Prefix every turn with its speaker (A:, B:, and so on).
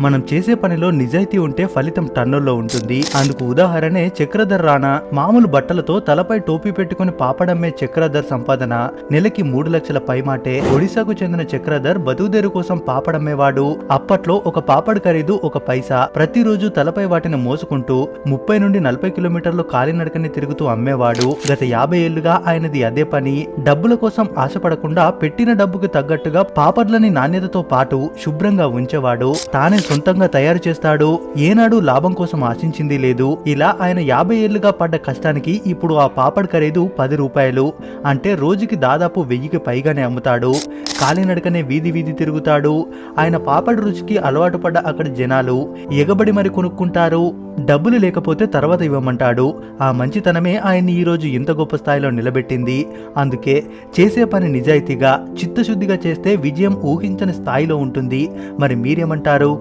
A: మనం చేసే పనిలో నిజాయితీ ఉంటే ఫలితం టన్నుల్లో ఉంటుంది. అందుకు ఉదాహరణే చక్రధర్ రాణా మామూలు బట్టలతో తలపై టోపీ పెట్టుకుని పాపడమ్మే చక్రధర్ సంపాదన. నెలకి మూడు లక్షల పైమాటే ఒడిశాకు చెందిన చక్రధర్ బతుకుదేరు కోసం పాపడమ్మేవాడు. అప్పట్లో ఒక పాపడ్ ఖరీదు ఒక పైసా. ప్రతిరోజు తలపై వాటిని మోసుకుంటూ ముప్పై నుండి నలభై కిలోమీటర్లు కాలినడకని తిరుగుతూ అమ్మేవాడు. గత యాభై ఏళ్ళుగా ఆయనది అదే పని. డబ్బుల కోసం ఆశపడకుండా పెట్టిన డబ్బుకు తగ్గట్టుగా పాపడ్లని నాణ్యతతో పాటు శుభ్రంగా ఉంచేవాడు. తానే సొంతంగా తయారు చేస్తాడు ఏనాడు లాభం కోసం ఆశించింది లేదు. ఇలా ఆయన యాభై ఏళ్ళుగా పడ్డ కష్టానికి ఇప్పుడు ఆ పాపడ్ ఖరీదు పది రూపాయలు. అంటే రోజుకి దాదాపు వెయ్యికి పైగానే అమ్ముతాడు. కాలినడకనే వీధి వీధి తిరుగుతాడు. ఆయన పాపడ్ రుచికి అలవాటు పడ్డ అక్కడ జనాలు ఎగబడి మరి కొనుక్కుంటారు. డబ్బులు లేకపోతే తర్వాత ఇవ్వమంటాడు. ఆ మంచితనమే ఆయన్ని ఈరోజు ఇంత గొప్ప స్థాయిలో నిలబెట్టింది. అందుకే చేసే పని నిజాయితీగా చిత్తశుద్ధిగా చేస్తే విజయం ఊహించని స్థాయిలో ఉంటుంది. మరి మీరేమంటారు?